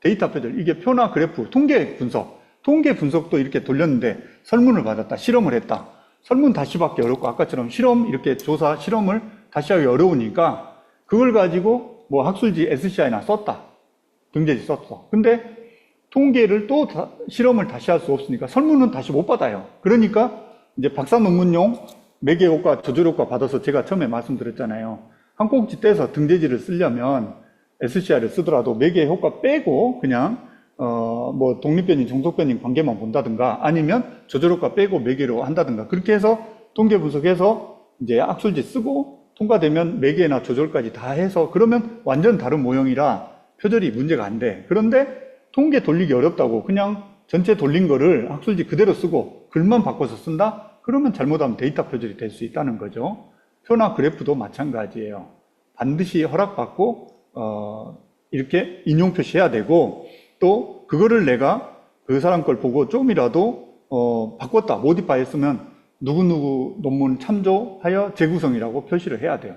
데이터 표절, 이게 표나 그래프, 통계 분석, 통계 분석도 이렇게 돌렸는데 설문을 받았다, 실험을 했다. 설문 다시 받기 어렵고 아까처럼 실험 이렇게 조사 실험을 다시 하기 어려우니까 그걸 가지고 뭐 학술지 SCI나 썼다. 등재지 썼어. 근데 통계를 또 다- 실험을 다시 할 수 없으니까 설문은 다시 못 받아요. 그러니까 이제 박사 논문용 매개 효과, 조절 효과 받아서 제가 처음에 말씀드렸잖아요. 한 꼭지 떼서 등재지를 쓰려면 SCI를 쓰더라도 매개 효과 빼고 그냥 어, 뭐 독립변인, 종속변인 관계만 본다든가 아니면 조절 효과 빼고 매개로 한다든가 그렇게 해서 통계 분석해서 이제 학술지 쓰고 통과되면 매개나 조절까지 다 해서 그러면 완전 다른 모형이라 표절이 문제가 안 돼. 그런데 통계 돌리기 어렵다고 그냥 전체 돌린 거를 학술지 그대로 쓰고 글만 바꿔서 쓴다? 그러면 잘못하면 데이터 표절이 될 수 있다는 거죠. 표나 그래프도 마찬가지예요. 반드시 허락받고 어, 이렇게 인용 표시해야 되고 또 그거를 내가 그 사람 걸 보고 좀이라도 어, 바꿨다, 모디파이 했으면 누구누구 논문 참조하여 재구성이라고 표시를 해야 돼요.